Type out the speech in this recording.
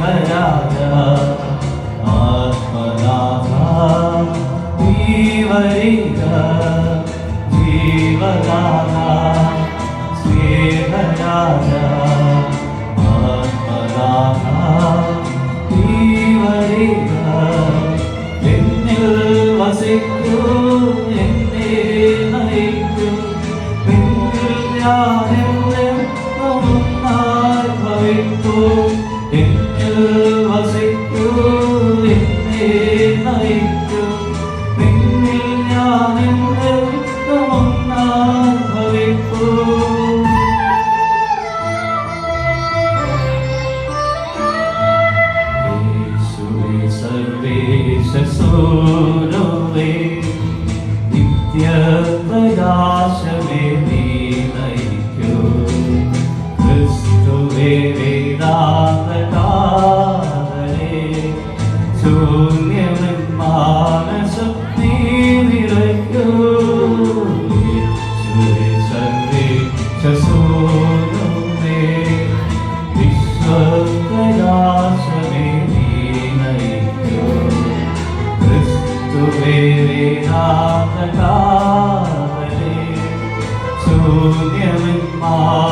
ഹരാജ ആത്മനാഥ ജീവരിക ജീവനാഥ സ്നേഹരാജ ആത്മനാഥ ജീവരിക എന്നിൽ വസിക്കൂ എന്നെ നയിക്കൂ. എന്നിൽ ഞാൻ Sudhyam Maha